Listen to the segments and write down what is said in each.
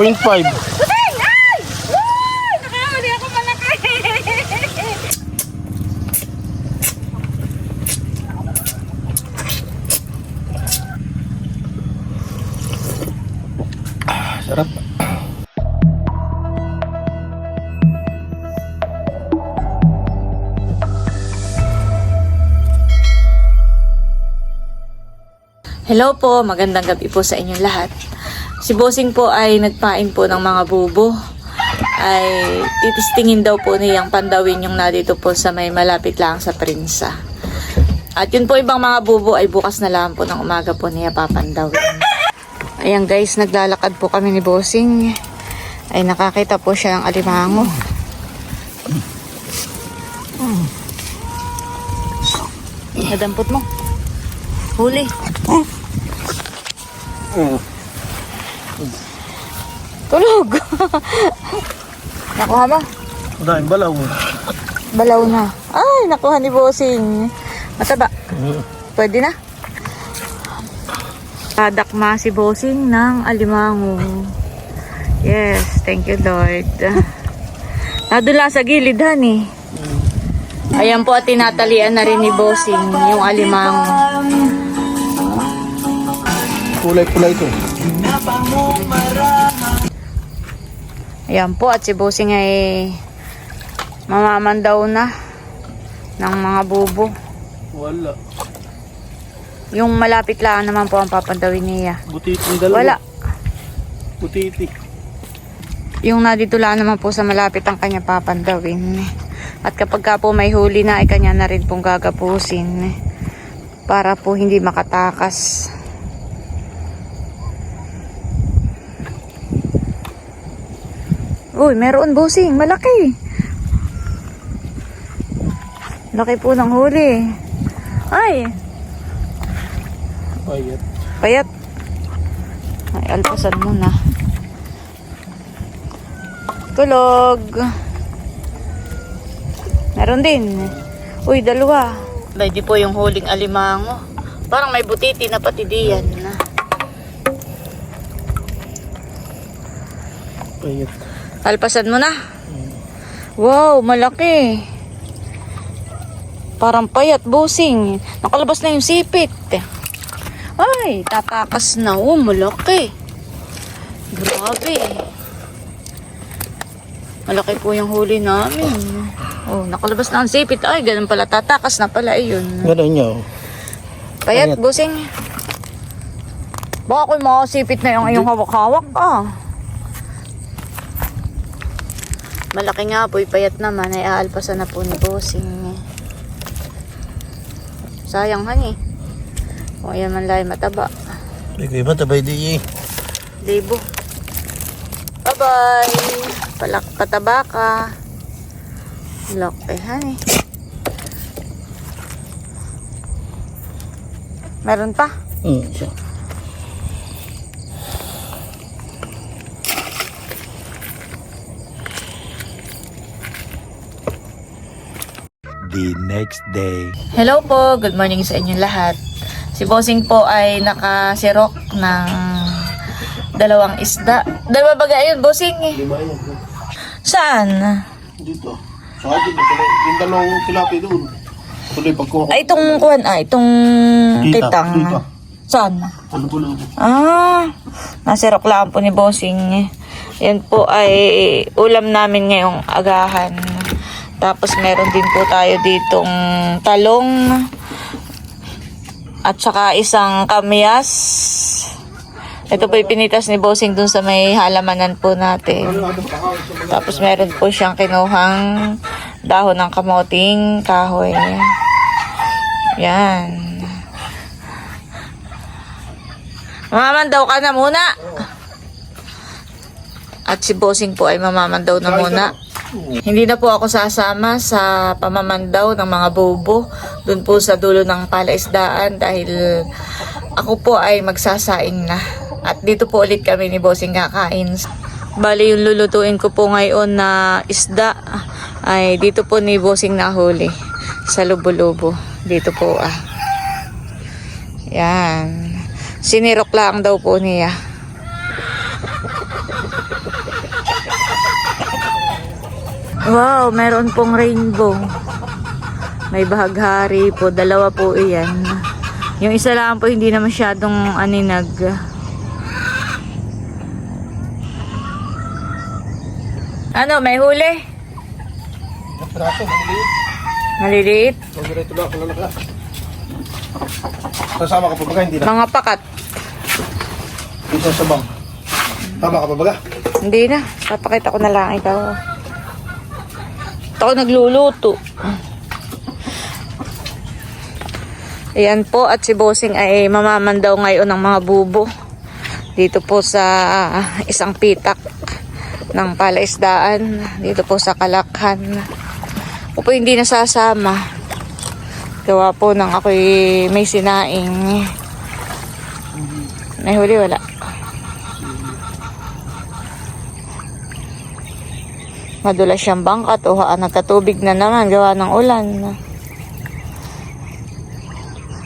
Busing! Ay! Uy! Nakamali ako malaki. Sarap. Hello po, magandang gabi po sa inyong lahat. Si Bossing po ay nagpain po ng mga bubo. Ay titistingin daw po niyang pandawin yung narito po sa may malapit lang sa Prinsa. At yun po ibang mga bubo ay bukas na lang po ng umaga po niya papandawin. Ayan guys, naglalakad po kami ni Bossing. Ay nakakita po siya ng alimango. Nadampot mo. Huli. Tulog. nakuha mo? Dahil balaw. Balaw na. Ay, nakuha ni Bossing. Mataba. Pwede na. Padakma si Bossing ng alimango. Yes, thank you Lord. Nadula sa gilid, honey. Ayan po at tinatalian na rin ni Bossing yung alimango. Kulay-kulay to. Ayan po at si Bossing ay mamamandaw na ng mga bubo. Wala. Yung malapit lang naman po ang papandawin niya. Butiting dalawa. Wala. Butiti. Yung nadito lang naman po sa malapit ang kanya papandawin. At kapag ka po may huli na ay kanya na rin pong gagapusin. Para po hindi makatakas. Uy, meron busing. Malaki. Laki po ng huli. Ay, Payat. Payat. Ay, alpasan mo na. Tulog. Meron din. Uy, dalawa. Pwede po yung huling alimango. Parang may butiti na pati diyan. Payat. Alpasan mo na. Wow, malaki. Parang payat, busing. Nakalabas na yung sipit. Ay, tatakas na. Oh, malaki. Grabe. Malaki po yung huli namin. Oh, nakalabas na ang sipit. Ay, ganun pala. Tatakas na pala. Ayun. Ganun niya. oh. Payat, Payat. busing. Baka kung mga sipit na yung iyong hawak-hawak ah. Malaki nga po, payat naman. Ay aalpasan na po ni Bossing. Sayang hani. Kung ayan man lang mataba. Ikaw iba tabay di eh. Libo. Bye-bye. Palak pataba ka. Laki hani. Meron pa? Hmm, siya. The next day. Hello po, good morning sa inyong lahat. Si Bossing po ay nakasirok ng dalawang isda. Dalawa ba yun, Bossing? Lima yan. Saan? Dito. Sa tuloy. Yung dalawang tilapia doon. Tuloy pagkuha ko. Ay, itong kuhan, ah, itong Kita, kitang. dito. Saan? Ano po lang. Ah, nasirok lang po ni Bossing. Yan po ay ulam namin ngayong agahan. Tapos meron din po tayo ditong talong at saka isang kamyas. Ito po pinitas ni Bossing dun sa may halamanan po natin. Tapos meron po siyang kinuhang dahon ng kamoting kahoy. Yan. Mamamandaw ka na muna. At si Bossing po ay mamamandaw na muna. Hindi na po ako sasama sa pamamandaw ng mga bobo doon po sa dulo ng palaisdaan dahil ako po ay magsasaing na. At dito po ulit kami ni Bossing kakain. Bali yung lulutuin ko po ngayon na isda ay dito po ni Bossing nahuli sa lubo-lubo. Dito po ah. Yan. Sinirok lang daw po niya. Wow, meron pong rainbow. May bahaghari po. Dalawa po iyan. Yung isa lang po hindi na masyadong aninag. Ano, may huli? Maliliit? Diretso ba, kalala ka. Pa baga, hindi na. Mga pakat. Isa sa bang. Tama ka pa baga? Hindi na. Papakita ko na lang ikaw. Ako nagluluto. Ayan po at si Bossing ay mamaman daw ngayon ng mga bubo. Dito po sa isang pitak ng palaisdaan. Dito po sa Kalakhan. Po hindi nasasama. Gawa po ng ako'y may sinaing. May huli wala. Madulas siyang bangkat o haan nagkatubig na naman gawa ng ulan.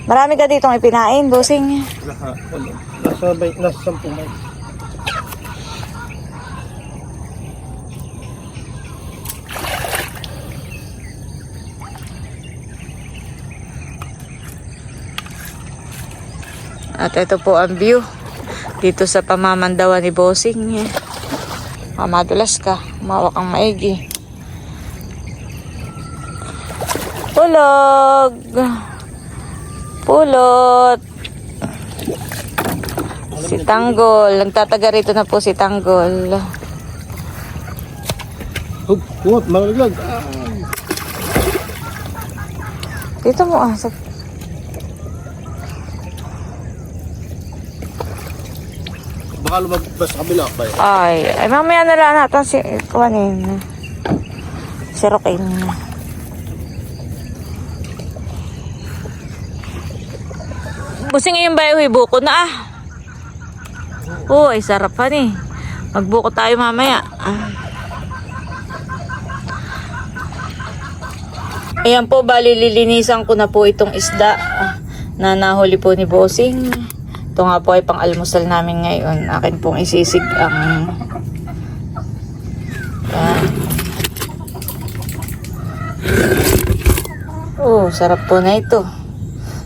Marami ka ditong ipinain, bossing. Nasa, nasa, sampung. At ito po ang view dito sa pamamandawan ni bossing. Ah, madulas ka, mawak ang maigi. Pulog! Pulot! Si Tanggol. Nagtataga rito na po si Tanggol. Huwag, malaglag. Dito mo ah. Sa... Baka lumabas sa kabila. Bay. Ay, ay mamaya na lang natin si kuhanin. Si Rokin. Busing yung bayo buko na ah. Ay sarap pa ni. Magbuko tayo mamaya. Ah. Ayan po, bali lilinisan ko na po itong isda ah, na nahuli po ni Bossing. Ito nga po ay pang almusal namin ngayon. Akin pong isisig ang Yan. Oh, sarap po na ito.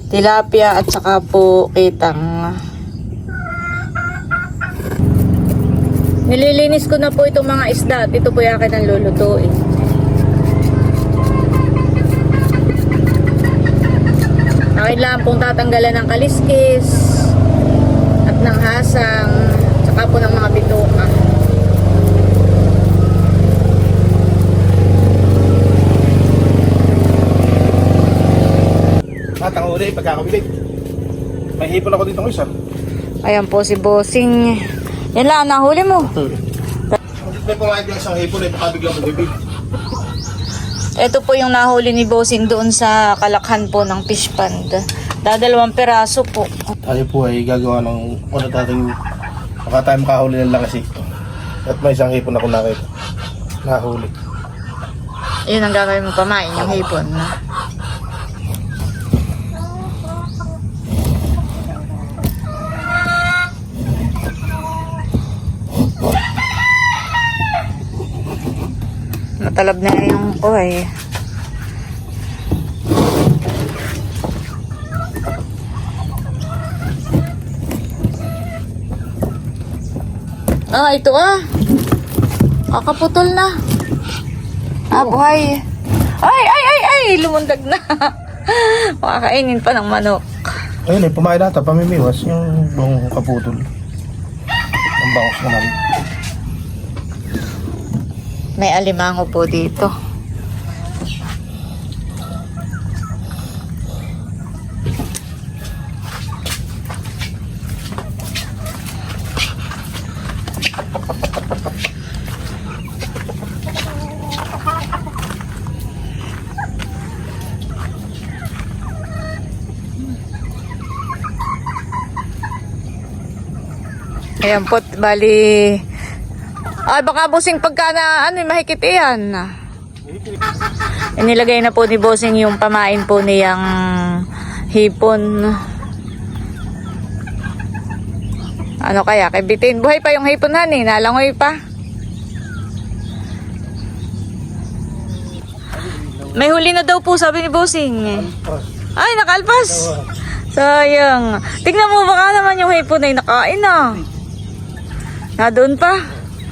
Tilapia at saka po kitang. Nililinis ko na po itong mga isda at ito po yung akin ang lulutuin. Akin lang pong tatanggalan ng kaliskis ng hasang saka po ng mga bituka. At ang uli, pagkakabilig. May hipon ako dito ng isa. Ayan po si Bossing. Yan lang, ang nahuli mo. May pumayag ng isang hipon eh, baka biglang magibig. Ito po yung nahuli ni Bossing doon sa kalakhan po ng fish pond. Dadalawang peraso po. Tayo po ay gagawa ng una dating baka tayo makahuli ng langasi. At may isang hipon ako nakita. Nahuli. Yun ang gagawin mo pamain, yung hipon. Natalab na yung kuhay. Ah, ito ah. Kakaputol na. Ah, buhay. Ay, ay, ay, ay! Lumundag na. Makakainin pa ng manok. Ayun eh, pumayag nata, pamimiwas yung buong kaputol. Ang bangos naman. May alimango po dito. Ayan po, bali... Ay, baka busing pagka na, ano, mahigit iyan. Inilagay na po ni Bossing yung pamain po niyang hipon. Ano kaya? Kay Bitin. Buhay pa yung hipon, honey. Nalangoy pa. May huli na daw po, sabi ni Bossing. Ay, nakalpas. Sayang. Tignan mo, baka naman yung hipon ay nakain na. Na doon pa.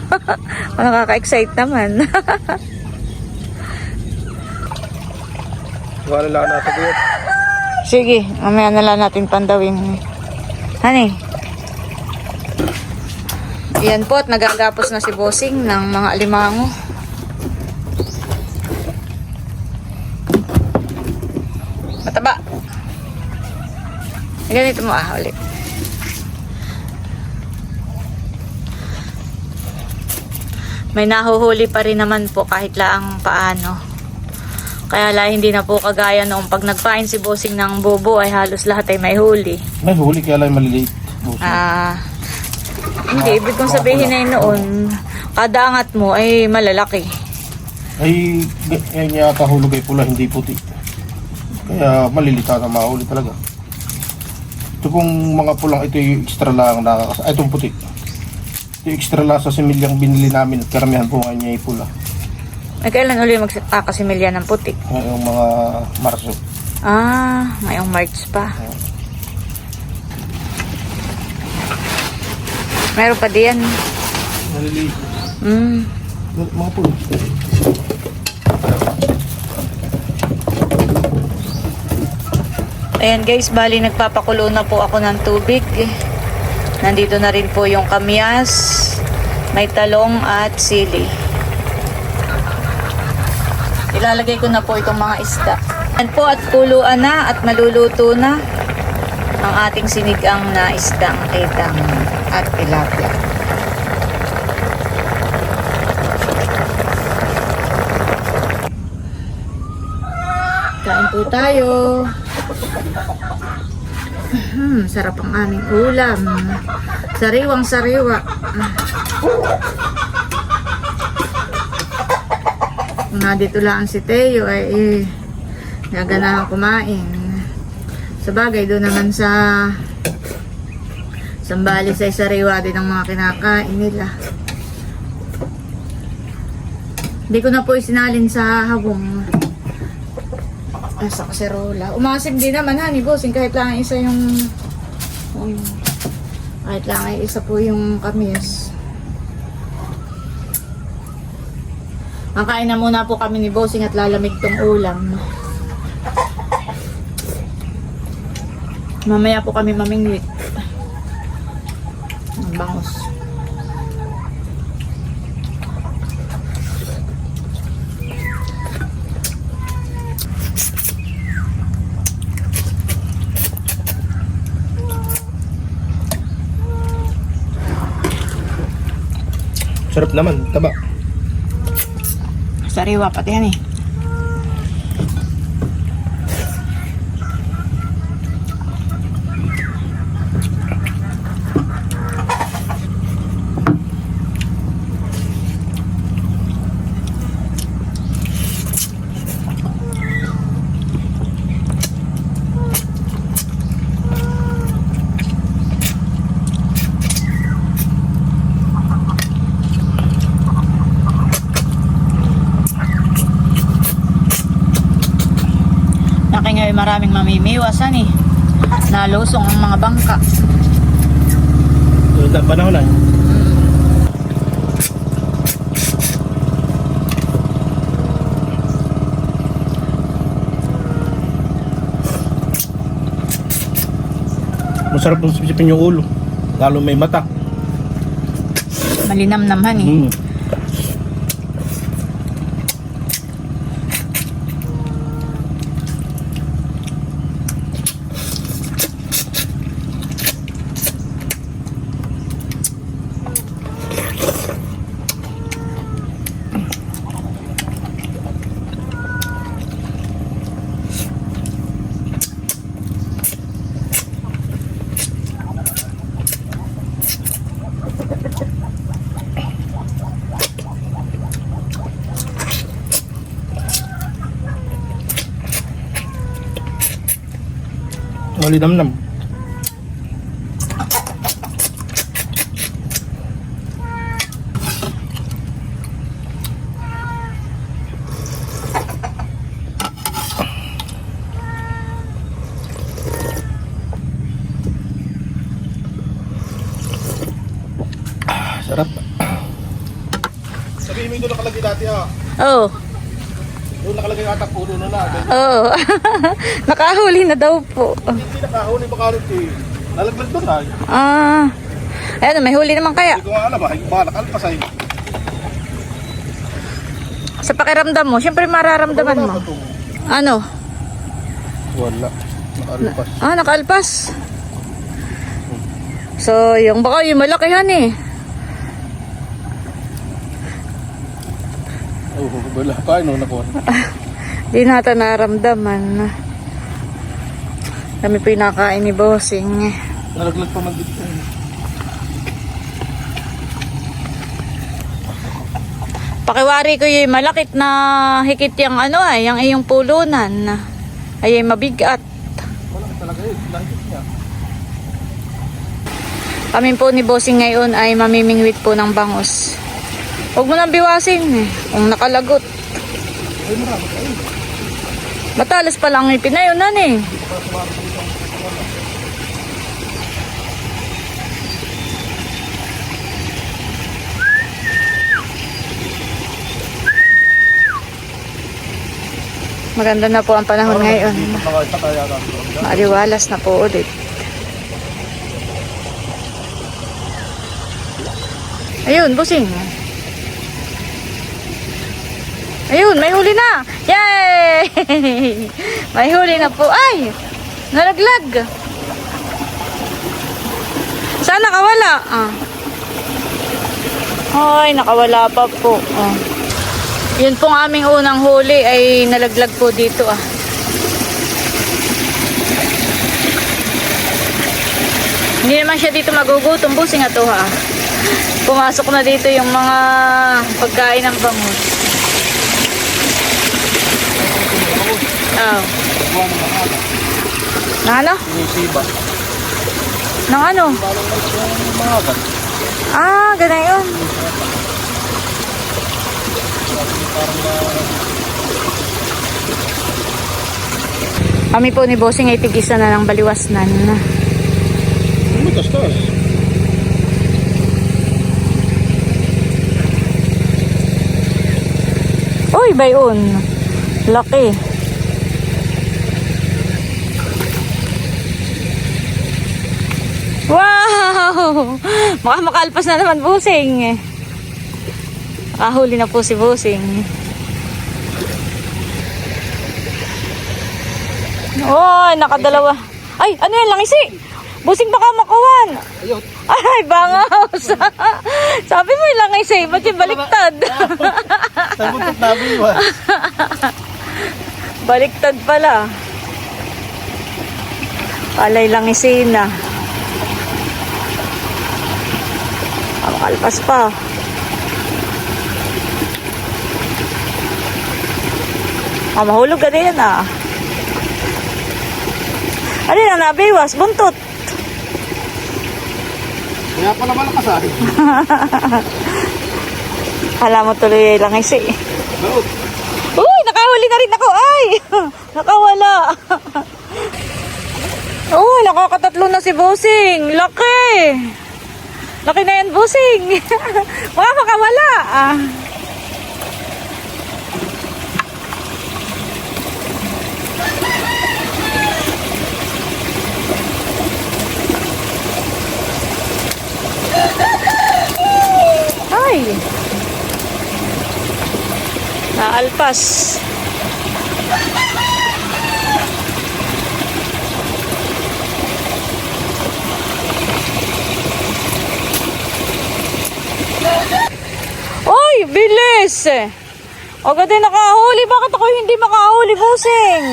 Nakaka-excite naman. Wala lang natin dito. Sige, mamaya na lang natin pandawin. Honey. Yan po at nagagapos na si Bossing ng mga alimango. Mataba. Ganito mo ah, ulit. May nahuhuli pa rin naman po kahit laang paano. Kaya la hindi na po kagaya noong pag nagpain si Bossing ng bobo ay halos lahat ay may huli. May huli kaya lang maliliit. Buso. Ah, hindi, ibig kong sabihin ay noon, kada angat mo ay malalaki. Ay, yan yata hulog ay pula, hindi puti. Kaya malilita na mahuli talaga. Ito pong mga pulang ito yung extra lang nakakas... Ay, itong puti. Yung extra lang sa similyang binili namin at karamihan po ngayon niya ay pula. Ay, kailan uli magkakasimilya ng puti? Ngayong mga Marso. Ah, ngayong March pa. Meron pa diyan. Maliliit. Mm. Mga pulo. Ayan guys, bali nagpapakulo na po ako ng tubig. Nandito na rin po yung kamyas, may talong at sili. Ilalagay ko na po itong mga isda. Yan po at kuluan na at maluluto na ang ating sinigang na isdang kitang at tilapia. Kain po tayo. Hmm, sarap ang aming ulam. Sariwang sariwa. Kung dito lang si Teo ay eh, naganahan kumain. Sa bagay doon naman sa Sambales ay sariwa din ang mga kinakain nila. Hindi ko na po isinalin sa habong Ah, sa kaserola. Umasim din naman ni bossing kahit lang isa yung um, kahit lang ay isa po yung kamis. Makain na muna po kami ni bossing at lalamig tong ulam. Mamaya po kami mamingwit. Ang bangos. Sarap naman, taba. Sariwa pati yan eh. Maraming mamimiwasan eh. Nalusong ang mga bangka. Ito ang panahon na. Masarap ng sipsipin yung ulo. Lalo may mata. Malinam naman eh. Mm. si Namnam. Ah, sarap. Sabihin mo yung doon nakalagay dati ah. Oo. Oh. Nakalagay ata puno na na. Oo. Nakahuli na daw po. Hindi nakahuli baka ulit eh. Nalaglag doon ay. Ah. Ayan, may huli naman kaya. Hindi ko alam ah. Baka nakalpas ay. Sa pakiramdam mo, syempre mararamdaman mo. Ano? Wala. Nakalpas. Ah, nakaalpas. So, yung baka yung malakihan eh. Oh, wala pa. Ano nakuha? Di natin naramdaman. Kami po yung nakain ni Bossing. Nalaglag pa dito. Pakiwari ko yung malakit na hikit yung ano ay, yung iyong pulunan. Ay, ay mabigat. Wala talaga eh. Langit niya. Kami po ni Bossing ngayon ay mamimingwit po ng bangus. Huwag mo nang biwasin eh, kung nakalagot. Matalas pa lang yung pinayunan eh. Maganda na po ang panahon ngayon. Maaliwalas na po ulit. Ayun, busing. Ayun, may huli na. Yay! may huli na po. Ay! Nalaglag. Saan nakawala? Ah. Ay, nakawala pa po. Oh. Yun pong aming unang huli ay nalaglag po dito ah. Hindi naman siya dito magugutom, busing ato ha. Pumasok na dito yung mga pagkain ng bangus. Oh. Buwan ng mga ala. Na ano? Sinisiba. Nang ano? Ah, ganun yun. Kami po ni Bossing ay tigisa na ng baliwasnan. Ano tastas? Uy, bayon. Laki. Wow! Baka makalpas na naman busing. Nakahuli na po si busing. Oy, nakadalawa. Ay, ano yan, langisi? Busing baka makuwan. Ayun. Ay, bangaws. Sabi mo yung langisi, ba't yung baliktad? Nabi iwas. Baliktad pala. Palay lang isina. Makalpas pa. Ah, mahulog ka din ah. Ano na nabiwas? Buntot. Kaya pala malakas ah. Kala mo tuloy lang isi. Baot. Uy, nakahuli na rin ako. Ay, nakawala. Uy, nakakatatlo na si Busing. Laki. Laki na yan, Busing. Baka makawala. Ah. Ay. Naalpas. Bilis! Agad din nakahuli. Bakit ako hindi makahuli, Busing?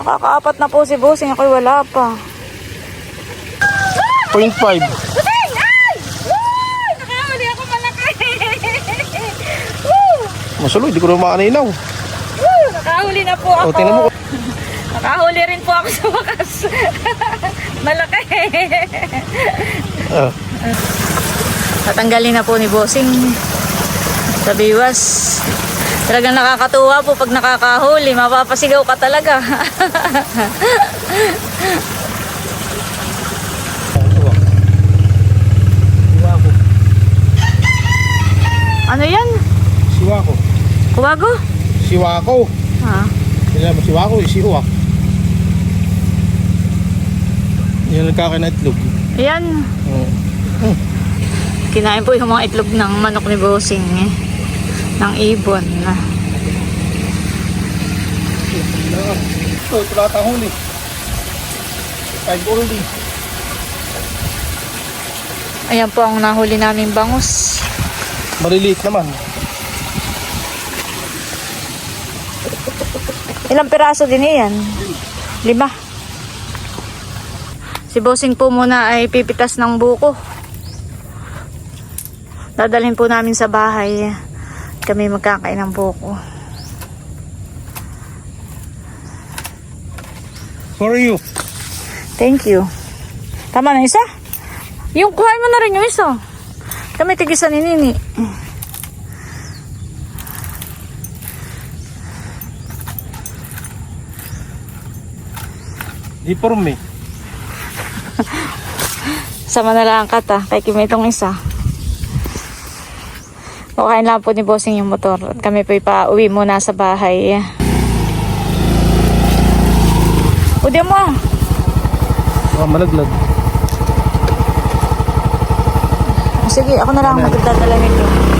Nakakaapat na po si Busing. Ako'y wala pa. 0.5. Busing! Ay! Woo! Nakahuli ako malaki! Woo! Masuloy, di ko na makaninaw. Woo! Nakahuli na po ako. O, tingnan mo. Nakahuli rin po ako sa wakas. malaki. Ah, Tatanggalin na po ni Bossing sa biwas. Talagang nakakatuwa po pag nakakahuli. Mapapasigaw ka talaga. Ano yan? Siwako. Kuwago? Siwako. Ah. Hindi naman siwako siwak. Yan nagkakain na itlog. Ayan. Oo. Kinain po yung mga itlog ng manok ni Bossing eh. Ng ibon. Ito, ito lahat ang huli. Five only. Ayan po ang nahuli naming bangus. Maliliit naman. Ilang piraso din yan? Lima. Si Bossing po muna ay pipitas ng buko. Dadalhin po namin sa bahay. Kami magkakain ng buko. For you. Thank you. Tama na isa? Yung kuhain mo na rin yung isa. Kami tigisa ni Nini. Di for me. Sama na lang kata. Kay Kim itong isa. Kukain lang po ni Bossing yung motor. At kami po pa uwi muna sa bahay. Udi mo. Baka malaglag. Sige, ako na lang magdadala nito.